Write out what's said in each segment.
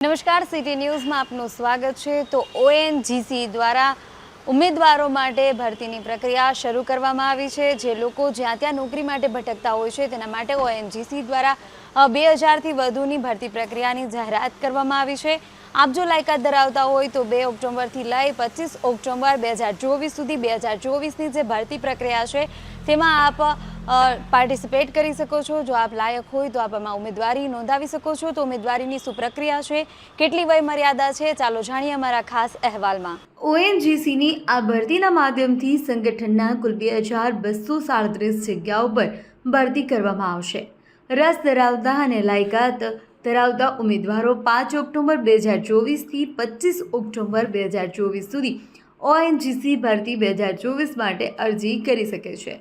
નમસ્કાર, સિટી ન્યૂઝમાં આપનું સ્વાગત છે. તો ઓએનજીસી દ્વારા ઉમેદવારો માટે ભરતીની પ્રક્રિયા શરૂ કરવામાં આવી છે. જે લોકો જ્યાં ત્યાં નોકરી માટે ભટકતા હોય છે, તેના માટે ઓએનજીસી દ્વારા બે હજારથી વધુની ભરતી પ્રક્રિયાની જાહેરાત કરવામાં આવી છે. આપ જો લાયકાત ધરાવતા હોય તો બે ઓક્ટોબરથી લઈ પચીસ ઓક્ટોબર બે હજાર ચોવીસ સુધી બે હજાર ચોવીસની જે ભરતી પ્રક્રિયા છે, તેમાં આપ પાર્ટિસિપેટ કરી શકો છો. જો આપ લાયક હોય તો આપ આમાં ઉમેદવારી નોંધાવી શકો છો. તો ઉમેદવારીની શું પ્રક્રિયા છે, કેટલી વય મર્યાદા છે, ચાલો જાણીએ અમારા ખાસ અહેવાલમાં. ઓએનજીસીની આ ભરતીના માધ્યમથી સંગઠનના કુલ બે હજાર બસો સાડત્રીસ જગ્યાઓ પર ભરતી કરવામાં આવશે. રસ ધરાવતા અને લાયકાત ધરાવતા ઉમેદવારો પાંચ ઓક્ટોબર બે હજાર ચોવીસથી પચીસ ઓક્ટોબર બે હજાર ચોવીસ સુધી ઓએનજીસી ભરતી બે હજાર ચોવીસ માટે અરજી કરી શકે છે.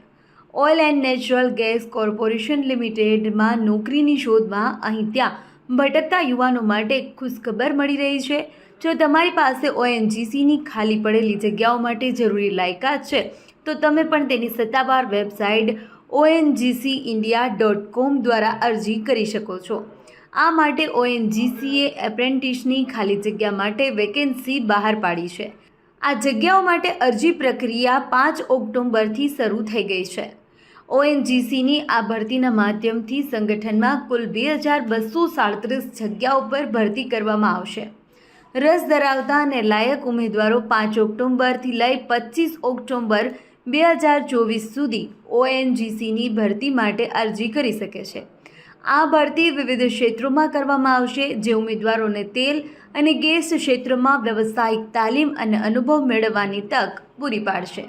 Oil and natural gas corporation લિમિટેડમાં નોકરીની શોધમાં અહીં ત્યાં ભટકતા યુવાનો માટે ખુશખબર મળી રહી છે. જો તમારી પાસે ઓએનજીસીની ખાલી પડેલી જગ્યાઓ માટે જરૂરી લાયકાત છે, તો તમે પણ તેની સત્તાવાર website ONGC India dot com દ્વારા અરજી કરી શકો છો. આ માટે ઓએનજીસીએ એપ્રેન્ટિસની ખાલી જગ્યા માટે વેકેન્સી બહાર પાડી છે. આ જગ્યાઓ માટે અરજી પ્રક્રિયા પાંચ ઓક્ટોબરથી શરૂ થઈ ગઈ છે. ઓએનજીસીની આ ભરતીના માધ્યમથી સંગઠનમાં કુલ બે હજાર બસો સાડત્રીસ જગ્યાઓ પર ભરતી કરવામાં આવશે. રસ ધરાવતા અને લાયક ઉમેદવારો પાંચ ઓક્ટોબરથી લઈ પચીસ ઓક્ટોબર બે હજાર ચોવીસ સુધી ઓએનજીસીની ભરતી માટે અરજી કરી શકે છે. આ ભરતી વિવિધ ક્ષેત્રોમાં કરવામાં આવશે, જે ઉમેદવારોને તેલ અને ગેસ ક્ષેત્રમાં વ્યવસાયિક તાલીમ અને અનુભવ મેળવવાની તક પૂરી પાડશે.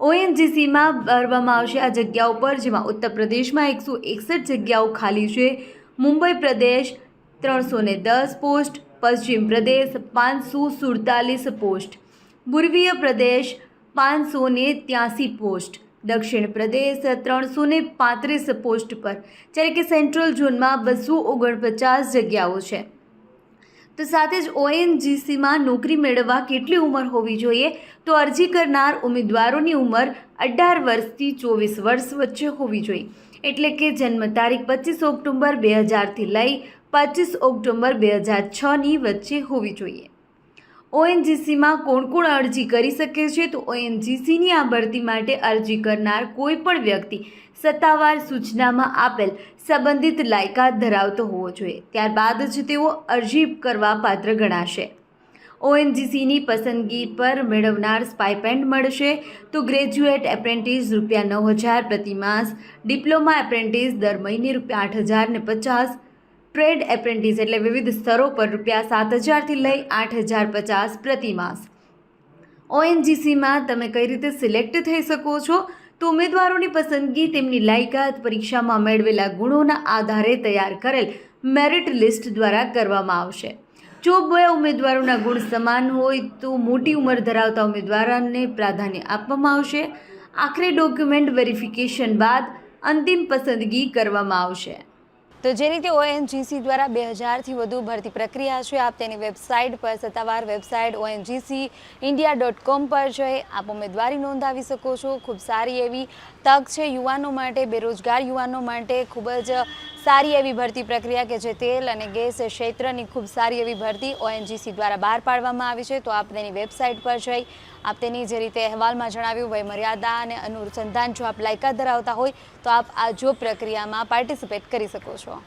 ઓએનજીસીમાં ભરવામાં આવશે આ જગ્યાઓ પર, જેમાં ઉત્તર પ્રદેશમાં એકસો એકસઠ જગ્યાઓ ખાલી છે. મુંબઈ પ્રદેશ ત્રણસો ને દસ પોસ્ટ, પશ્ચિમ પ્રદેશ પાંચસો સુડતાલીસ પોસ્ટ, પૂર્વીય પ્રદેશ પાંચસો ને ત્યાસી પોસ્ટ દક્ષિણ પ્રદેશ ત્રણસો ને પાંત્રીસ પોસ્ટ પર, જ્યારે કે સેન્ટ્રલ ઝોનમાં બસો ઓગણપચાસ જગ્યાઓ છે. તો સાથે જ ઓએનજીસીમાં નોકરી મેળવવા કેટલી ઉંમર હોવી જોઈએ? તો અરજી કરનાર ઉમેદવારોની ઉંમર અઢાર વર્ષથી ચોવીસ વર્ષ વચ્ચે હોવી જોઈએ. એટલે કે જન્મ તારીખ પચીસ ઓક્ટોબર બે હજારથી લઈ પચીસ ઓક્ટોબર બે હજાર છની વચ્ચે હોવી જોઈએ. ઓએનજીસીમાં કોણ કોણ અરજી કરી શકે છે તો ઓએનજીસીની આ ભરતી માટે અરજી કરનાર કોઈ પણ વ્યક્તિ સત્તાવાર સૂચનામાં આપેલ સંબંધિત લાયકાત ધરાવતો હોવો જોઈએ. ત્યારબાદ જ તેઓ અરજી કરવા પાત્ર ગણાશે. ઓએનજીસીની પસંદગી પર મેળવનાર સ્પાઇપેન્ડ મળશે તો ગ્રેજ્યુએટ એપ્રેન્ટિસ રૂપિયા નવ હજાર પ્રતિ માસ, ડિપ્લોમા એપ્રેન્ટિસ દર મહિને રૂપિયા આઠ હજાર ને પચાસ ટ્રેડ એપ્રેન્ટિસ એટલે વિવિધ સ્તરો પર રૂપિયા સાત હજારથી લઈ આઠ હજાર પચાસ પ્રતિ માસ. ઓએનજીસીમાં તમે કઈ રીતે સિલેક્ટ થઈ શકો છો? તો ઉમેદવારોની પસંદગી તેમની લાયકાત, પરીક્ષામાં મેળવેલા ગુણોના આધારે તૈયાર કરેલ મેરિટ લિસ્ટ દ્વારા કરવામાં આવશે. જો બે ઉમેદવારોના ગુણ સમાન હોય તો મોટી ઉંમર ધરાવતા ઉમેદવારોને પ્રાધાન્ય આપવામાં આવશે. આખરે ડોક્યુમેન્ટ વેરિફિકેશન બાદ અંતિમ પસંદગી કરવામાં આવશે. તો જે રીતે ઓએનજીસી દ્વારા બે હજારથી વધુ ભરતી પ્રક્રિયા છે, આપ તેની વેબસાઇટ પર, સત્તાવાર website ONGC India dot com પર જઈ આપ ઉમેદવારી નોંધાવી શકો છો. ખૂબ સારી એવી તક છે યુવાનો માટે, બેરોજગાર યુવાનો માટે. ખૂબ જ સારી એવી ભરતી પ્રક્રિયા કે જે તેલ અને ગેસ ક્ષેત્રની ખૂબ સારી એવી ભરતી ઓએનજીસી દ્વારા બહાર પાડવામાં આવી છે, તો આપ તેની વેબસાઇટ પર જઈ, આપ તેની જે રીતે અહેવાલમાં જણાવ્યું વય મર્યાદા અને અનુસંધાન જો આપ લાયકાત ધરાવતા હોય, તો આપ આ જો પ્રક્રિયામાં પાર્ટિસિપેટ કરી શકો છો.